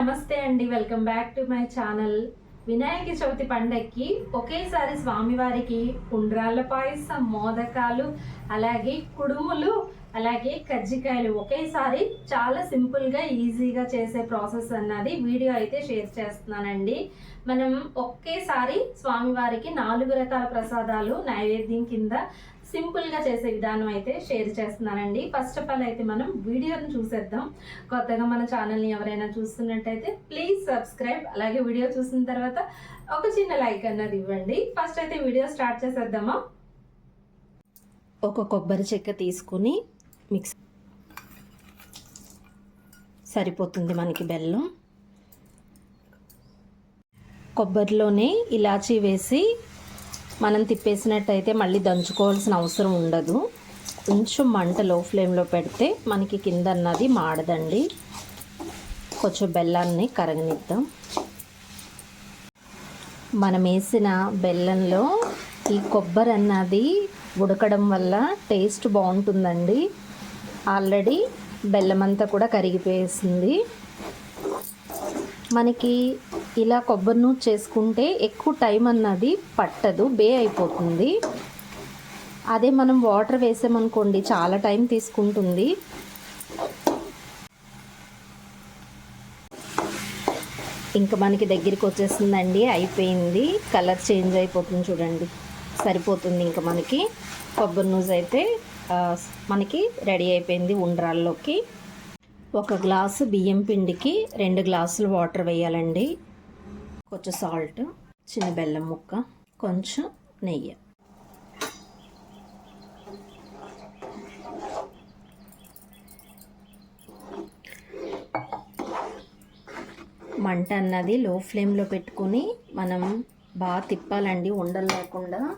నమస్తే అండి welcome back to my channel. Vinayaka Chavithi పండక్కి ఒకేసారి స్వామివారికి ఉండ్రాళ్ళ పాయసం మోదకాలు అలాగే కుడుములు అలాగే కజ్జికాయలు. ఒకేసారి చాలా సింపుల్గా ఈజీగా చేసే ప్రాసెస్ అన్నది వీడియో అయితే షేర్ చేస్తున్నానండి. మనం ఒకేసారి స్వామివారికి నాలుగు రకాల ప్రసాదాలు నైవేద్యం కింద సింపుల్గా చేసే విధానం అయితే షేర్ చేస్తున్నానండి. ఫస్ట్ ఆఫ్ ఆల్ అయితే మనం వీడియోని చూసేద్దాం. కొత్తగా మన ఛానల్ని ఎవరైనా చూస్తున్నట్టయితే ప్లీజ్ సబ్స్క్రైబ్ అలాగే వీడియో చూసిన తర్వాత ఒక చిన్న లైక్ అన్నది ఇవ్వండి. ఫస్ట్ అయితే వీడియో స్టార్ట్ చేసేద్దామా? ఒక కొబ్బరి చెక్క తీసుకుని మిక్స్ సరిపోతుంది మనకి బెల్లం. కొబ్బరిలోనే ఇలాచీ వేసి మనం తిప్పేసినట్టయితే మళ్ళీ దంచుకోవాల్సిన అవసరం ఉండదు. కొంచెం మంట లో ఫ్లేమ్లో పెడితే మనకి కింద అన్నది మాడదండి. కొంచెం బెల్లాన్ని కరగనిద్దాం. మనం వేసిన బెల్లంలో ఈ కొబ్బరి అన్నది ఉడకడం వల్ల టేస్ట్ బాగుంటుందండి. ఆల్రెడీ బెల్లం అంతా కూడా కరిగిపోయేసింది. మనకి ఇలా కొబ్బరి నూనె చేసుకుంటే ఎక్కువ టైం అన్నది పట్టదు బే అయిపోతుంది. అదే మనం వాటర్ వేసామనుకోండి చాలా టైం తీసుకుంటుంది. ఇంకా మనకి దగ్గరికి వచ్చేసిందండి అయిపోయింది. కలర్ చేంజ్ అయిపోతుంది చూడండి. సరిపోతుంది ఇంకా మనకి. కొబ్బరి నూజ్ అయితే మనకి రెడీ అయిపోయింది ఉండ్రాల్లోకి. ఒక గ్లాసు బియ్యం పిండికి రెండు గ్లాసులు వాటర్ వేయాలండి. కొంచెం సాల్ట్ చిన్న బెల్లం ముక్క కొంచెం నెయ్యి. మంట అన్నది లో ఫ్లేమ్లో పెట్టుకుని మనం బాగా తిప్పాలండి. ఉండలు లేకుండా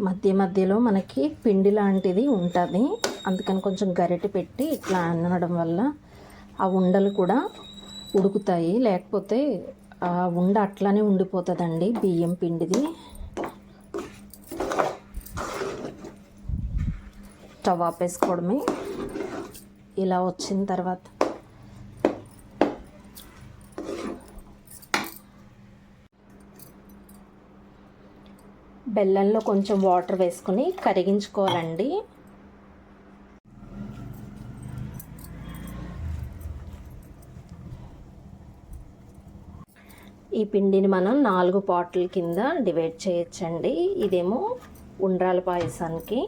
మధ్య మధ్యలో మనకి పిండి లాంటిది ఉంటుంది. అందుకని కొంచెం గరిటె పెట్టి ఇట్లా అనడం వల్ల ఆ ఉండలు కూడా ఉడుకుతాయి. లేకపోతే ఆ ఉండ అట్లానే ఉండిపోతుందండి బియ్యం పిండిది. స్టవ్ ఆపేసుకోవడమే. ఇలా వచ్చిన తర్వాత బెల్లంలో కొంచెం వాటర్ వేసుకొని కరిగించుకోవాలండి. ఈ పిండిని మనం నాలుగు పాటల కింద డివైడ్ చేయొచ్చండి. ఇదేమో ఉండ్రాల పాయసానికి.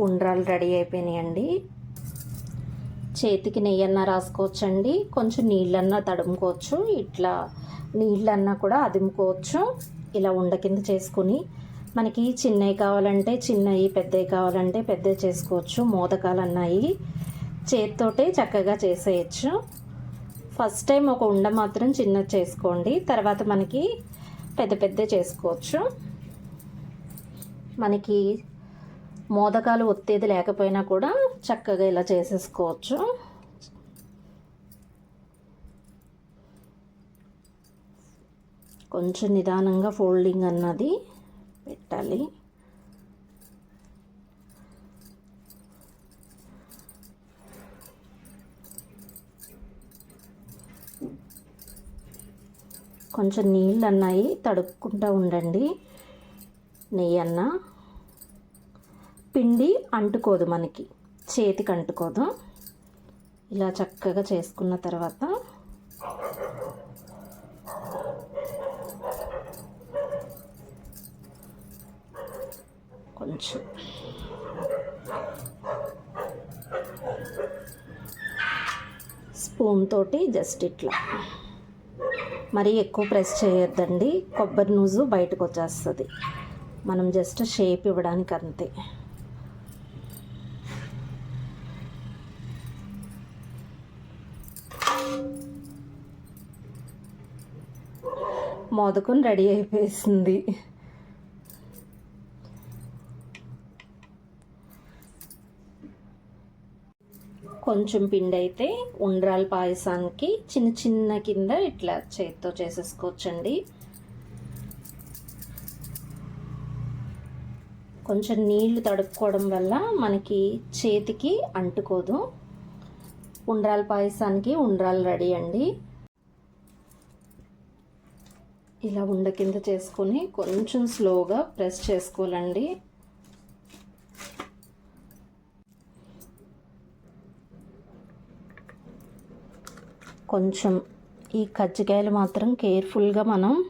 ఉండ్రాలు రెడీ అయిపోయినాయండి. చేతికి నెయ్యన్నా రాసుకోవచ్చండి. కొంచెం నీళ్ళన్నా తడుముకోవచ్చు. ఇట్లా నీళ్ళన్నా కూడా అదుముకోవచ్చు. ఇలా ఉండ కింద చేసుకుని మనకి చిన్నవి కావాలంటే చిన్నవి పెద్దవి కావాలంటే పెద్దవి చేసుకోవచ్చు. మోదకాలు అన్నాయి చేతితోటే చక్కగా చేసేయచ్చు. ఫస్ట్ టైం ఒక ఉండ మాత్రం చిన్నది చేసుకోండి. తర్వాత మనకి పెద్ద పెద్ద చేసుకోవచ్చు. మనకి మోదకాలు ఒత్తేది లేకపోయినా కూడా చక్కగా ఇలా చేసేసుకోవచ్చు. కొంచెం నిదానంగా ఫోల్డింగ్ అన్నది పెట్టాలి. కొంచెం నీళ్ళు అన్నాయి తడుక్కుంటూ ఉండండి. నెయ్యి అన్నా. పిండి అంటుకోదు మనకి. చేతికి అంటుకోదు. ఇలా చక్కగా చేసుకున్న తర్వాత కొంచెం స్పూన్ తోటి జస్ట్ ఇట్లా. మరీ ఎక్కువ ప్రెస్ చేయొద్దండి. కొబ్బరి నూజు బయటకు వచ్చేస్తుంది. మనం జస్ట్ షేప్ ఇవ్వడానికి అంతే మోదకం రెడీ అయిపోయింది కొంచెం పిండి అయితే ఉండ్రాల పాయసానికి చిన్న చిన్న కింద ఇట్లా చేతితో చేసేసుకోవచ్చండి. కొంచెం నీళ్ళు తడుపుకోవడం వల్ల మనకి చేతికి అంటుకోదు. ఉండ్రాల పాయసానికి ఉండ్రాలు రెడీ అండి. ఇలా ఉండ కింద చేసుకొని కొంచెం స్లోగా ప్రెస్ చేసుకోవాలండి. కొంచెం ఈ కజ్జికాయలు మాత్రం కేర్ఫుల్గా మనం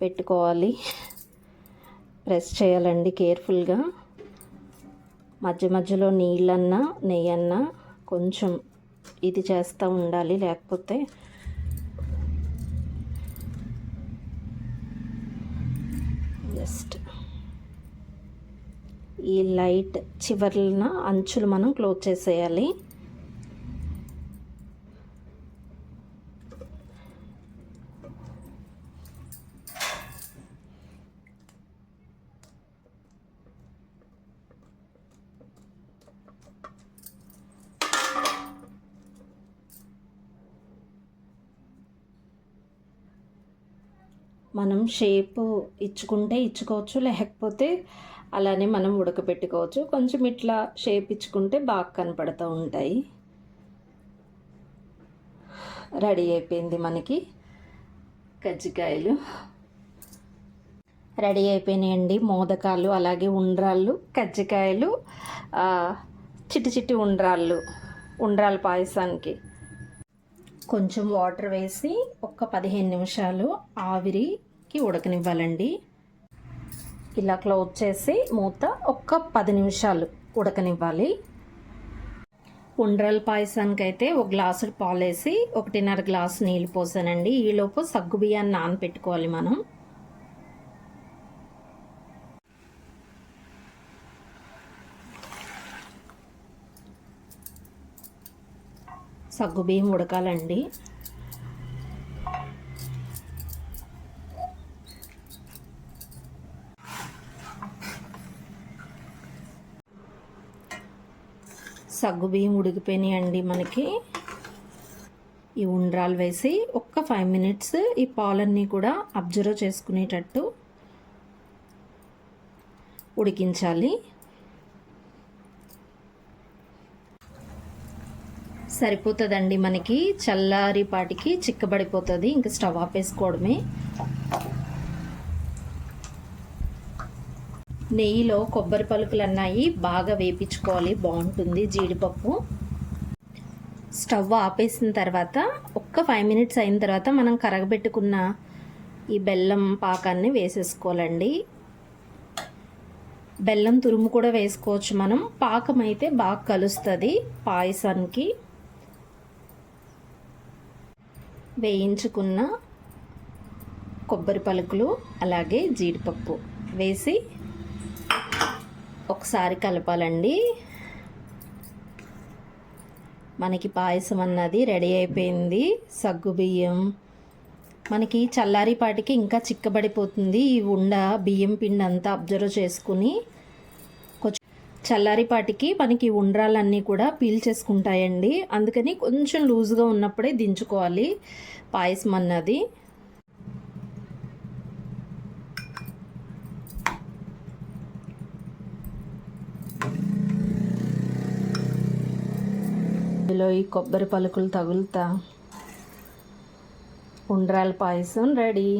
పెట్టుకోవాలి. ప్రెస్ చేయాలండి కేర్ఫుల్గా. మధ్య మధ్యలో నీళ్ళన్నా నెయ్యన్నా కొంచెం ఇది చేస్తూ ఉండాలి. లేకపోతే జస్ట్ ఈ లైట్ చివరిన అంచులు మనం క్లోజ్ చేసేయాలి. మనం షేప్ ఇచ్చుకుంటే ఇచ్చుకోవచ్చు లేకపోతే అలానే మనం ఉడకబెట్టుకోవచ్చు కొంచెం ఇట్లా షేప్ ఇచ్చుకుంటే బాగా కనపడుతూ ఉంటాయి. రెడీ అయిపోయింది మనకి కజ్జికాయలు. రెడీ అయిపోయినాయండి మోదకాలు అలాగే ఉండ్రాళ్ళు కజ్జికాయలు చిట్టి చిట్టి ఉండ్రాళ్ళు ఉండ్రాల పాయసానికి. కొంచెం వాటర్ వేసి ఒక పదిహేను నిమిషాలు ఆవిరి కి ఉడకనివ్వాలండి. ఇలా క్లోజ్ చేసి మూత ఒక్క పది నిమిషాలు ఉడకనివ్వాలి. ఉండ్రల పాయసానికి అయితే ఒక గ్లాసు పాలేసి ఒకటిన్నర గ్లాసు నీళ్ళు పోసానండి. ఈలోపు సగ్గు బియ్యాన్ని నానపెట్టుకోవాలి మనం. సగ్గు బియ్యం ఉడకాలండి. సగ్గుబియ్యం ఉడికిపోయినాయండి మనకి. ఈ ఉండ్రాలు వేసి ఒక్క ఫైవ్ మినిట్స్ ఈ పాలన్నీ కూడా అబ్జర్వ్ చేసుకునేటట్టు ఉడికించాలి. సరిపోతుందండి మనకి చల్లారి పాటికి చిక్కబడిపోతుంది ఇంకా స్టవ్ ఆపేసుకోవడమే. నెయ్యిలో కొబ్బరి పలుకులు అన్నాయి బాగా వేపించుకోవాలి. బాగుంటుంది జీడిపప్పు. స్టవ్ ఆపేసిన తర్వాత ఒక్క ఫైవ్ మినిట్స్ అయిన తర్వాత మనం కరగబెట్టుకున్న ఈ బెల్లం పాకాన్ని వేసేసుకోవాలండి. బెల్లం తురుము కూడా వేసుకోవచ్చు మనం. పాకం అయితే బాగా కలుస్తుంది పాయసానికి. వేయించుకున్న కొబ్బరి పలుకులు అలాగే జీడిపప్పు వేసి ఒకసారి కలపాలండి. మనకి పాయసం అన్నది రెడీ అయిపోయింది. సగ్గు బియ్యం. మనకి చల్లారిపాటికి ఇంకా చిక్కబడిపోతుంది. ఈ ఉండ బియ్యం పిండి అంతా అబ్జర్వ్ చేసుకుని కొంచెం చల్లారిపాటికి మనకి ఉండ్రాలన్నీ కూడా పీల్చేసుకుంటాయండి అందుకని కొంచెం లూజ్గా ఉన్నప్పుడే దించుకోవాలి పాయసం అన్నది. ఇందులో ఈ కొబ్బరి పలుకులు తగులుతా. ఉండ్రాల పాయసం రెడీ.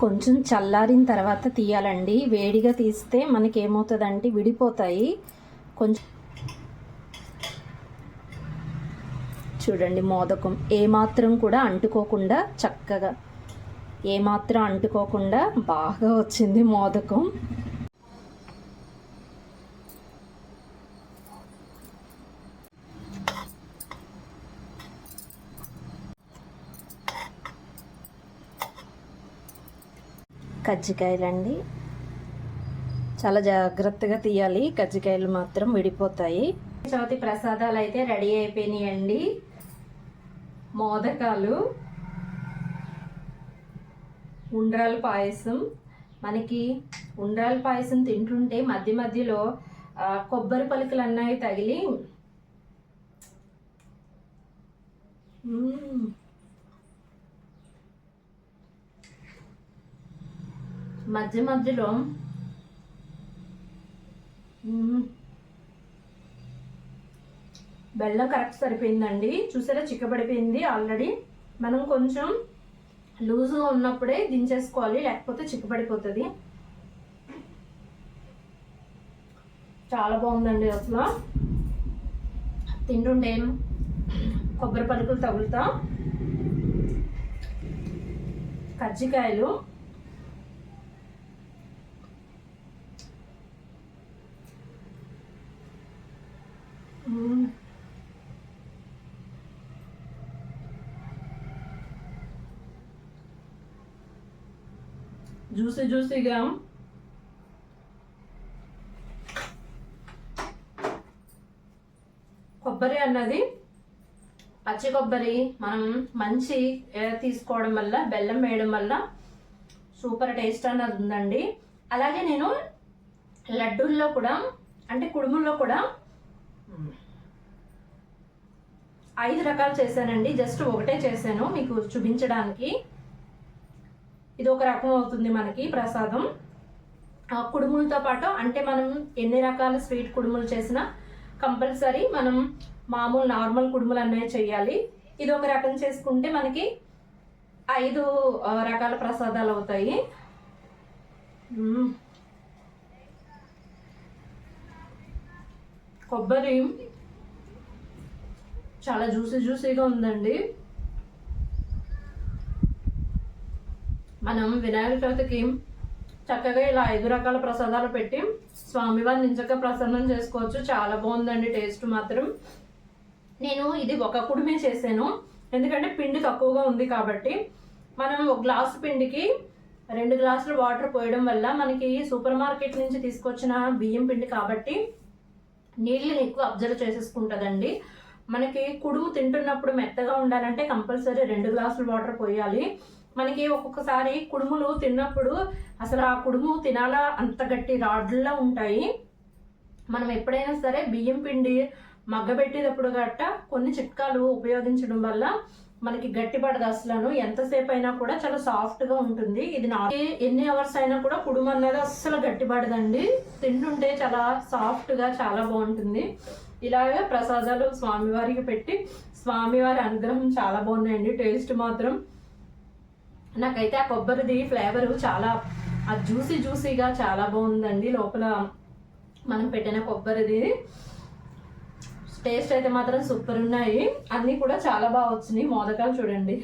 కొంచెం చల్లారిన తర్వాత తీయాలండి. వేడిగా తీస్తే మనకి ఏమవుతుందంటే విడిపోతాయి. కొంచెం చూడండి మోదకం. ఏమాత్రం కూడా అంటుకోకుండా చక్కగా ఏమాత్రం అంటుకోకుండా బాగా వచ్చింది మోదకం. కజ్జికాయలండి. చాలా జాగ్రత్తగా తీయాలి. కజ్జికాయలు మాత్రం విడిపోతాయి. చవితి ప్రసాదాలు అయితే రెడీ అయిపోయినాయండి. మోదకాలు ఉండ్రాల పాయసం. మనకి ఉండ్రాల పాయసం తింటుంటే మధ్య మధ్యలో కొబ్బరి పలుకులు అన్నవి తగిలి మధ్య మధ్యలో బెల్లం కరెక్ట్ సరిపోయిందండి. చూసారా? చిక్కబడిపోయింది ఆల్రెడీ. మనం కొంచెం లూజ్గా ఉన్నప్పుడే దించేసుకోవాలి లేకపోతే చిక్కబడిపోతుంది. చాలా బాగుందండి అసలు. తింటుండే కొబ్బరి పలుకులు తగులుతా. కజ్జికాయలు. జ్యూసీ జ్యూసీగా కొబ్బరి అన్నది పచ్చి కొబ్బరి. మనం మంచి తీసుకోవడం వల్ల బెల్లం వేయడం వల్ల సూపర్ టేస్ట్ అన్నది ఉందండి. అలాగే నేను లడ్డూల్లో కూడా అంటే కుడుముల్లో కూడా ఐదు రకాలు చేశానండి. జస్ట్ ఒకటే చేశాను మీకు చూపించడానికి. ఇది ఒక రకం అవుతుంది మనకి ప్రసాదం. ఆ కుడుములతో పాటు అంటే మనం ఎన్ని రకాల స్వీట్ కుడుములు చేసినా కంపల్సరీ మనం మామూలు నార్మల్ కుడుములు అనేవి చేయాలి. ఇది ఒక రకం చేసుకుంటే మనకి ఐదు రకాల ప్రసాదాలు అవుతాయి. కొబ్బరి చాలా జ్యూసీ జ్యూసీగా ఉందండి. మనం వినాయక చవితికి చక్కగా ఇలా ఐదు రకాల ప్రసాదాలు పెట్టి స్వామివారిని ఇంచక్క ప్రసన్నం చేసుకోవచ్చు. చాలా బాగుందండి టేస్ట్ మాత్రం. నేను ఇది ఒక కుడిమే చేశాను. ఎందుకంటే పిండి తక్కువగా ఉంది కాబట్టి మనం ఒక గ్లాసు పిండికి రెండు గ్లాసులు వాటర్ పోయడం వల్ల మనకి సూపర్ మార్కెట్ నుంచి తీసుకొచ్చిన బియ్యం పిండి కాబట్టి నీళ్ళని ఎక్కువ అబ్జర్వ్ చేసేసుకుంటుందండి. మనకి కుడుము తింటున్నప్పుడు మెత్తగా ఉండాలంటే కంపల్సరీ రెండు గ్లాసులు వాటర్ పోయాలి. మనకి ఒక్కొక్కసారి కుడుములు తిన్నప్పుడు అసలు ఆ కుడుము తినాలా? అంత గట్టి రాడ్లా ఉంటాయి. మనం ఎప్పుడైనా సరే బియ్యం పిండి మగ్గబెట్టేటప్పుడు గట్ట కొన్ని చిట్కాలు ఉపయోగించడం వల్ల మనకి గట్టిపడదు అసలు ఎంతసేపు అయినా కూడా చాలా సాఫ్ట్గా ఉంటుంది. ఇది నా ఎన్ని అవర్స్ అయినా కూడా కుడుము అన్నది అస్సలు గట్టిపడదండి తింటుంటే చాలా సాఫ్ట్గా చాలా బాగుంటుంది. ఇలాగే ప్రసాదాలు స్వామివారికి పెట్టి స్వామివారి అనుగ్రహం చాలా బాగున్నాయండి. టేస్ట్ మాత్రం నాకైతే ఆ కొబ్బరిది ఫ్లేవర్ చాలా ఆ జ్యూసీ జ్యూసీగా చాలా బాగుందండి. లోపల మనం పెట్టిన కొబ్బరిది. టేస్ట్ అయితే మాత్రం సూపర్ ఉన్నాయి. అన్నీ కూడా చాలా బాగా వచ్చినాయి. మోదకాలు చూడండి.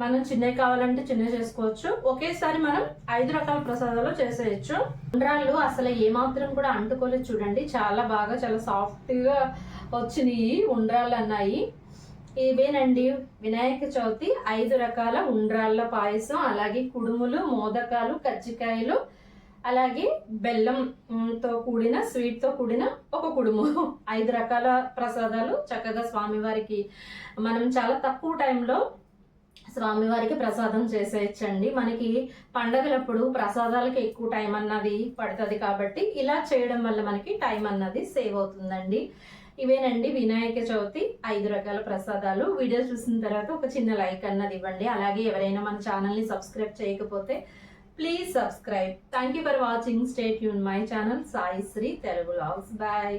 మనం చిన్నవి కావాలంటే చిన్నవి చేసుకోవచ్చు. ఒకేసారి మనం ఐదు రకాల ప్రసాదాలు చేసేయచ్చు. ఉండ్రాళ్ళు అసలు ఏమాత్రం కూడా అంటుకోలేదు చూడండి. చాలా బాగా చాలా సాఫ్ట్గా వచ్చినాయి ఉండ్రాళ్ళు అన్నాయి. ఇవేనండి వినాయక చవితి ఐదు రకాల ఉండ్రాళ్ళ పాయసం అలాగే కుడుములు మోదకాలు కజ్జికాయలు అలాగే బెల్లం తో కూడిన స్వీట్తో కూడిన ఒక కుడుము. ఐదు రకాల ప్రసాదాలు చక్కగా స్వామివారికి. మనం చాలా తక్కువ టైంలో స్వామివారికి ప్రసాదం చేసేయచ్చండి. మనకి పండగలప్పుడు ప్రసాదాలకి ఎక్కువ టైం అన్నది పడుతుంది కాబట్టి ఇలా చేయడం వల్ల మనకి టైం అన్నది సేవ్ అవుతుందండి. ఇవేనండి వినాయక చవితి ఐదు రకాల ప్రసాదాలు. వీడియో చూసిన తర్వాత ఒక చిన్న లైక్ అన్నది ఇవ్వండి. అలాగే ఎవరైనా మన ఛానల్ని సబ్స్క్రైబ్ చేయకపోతే please subscribe thank you for watching stay Yoon my channel Sai Sri Telugu vlogs bye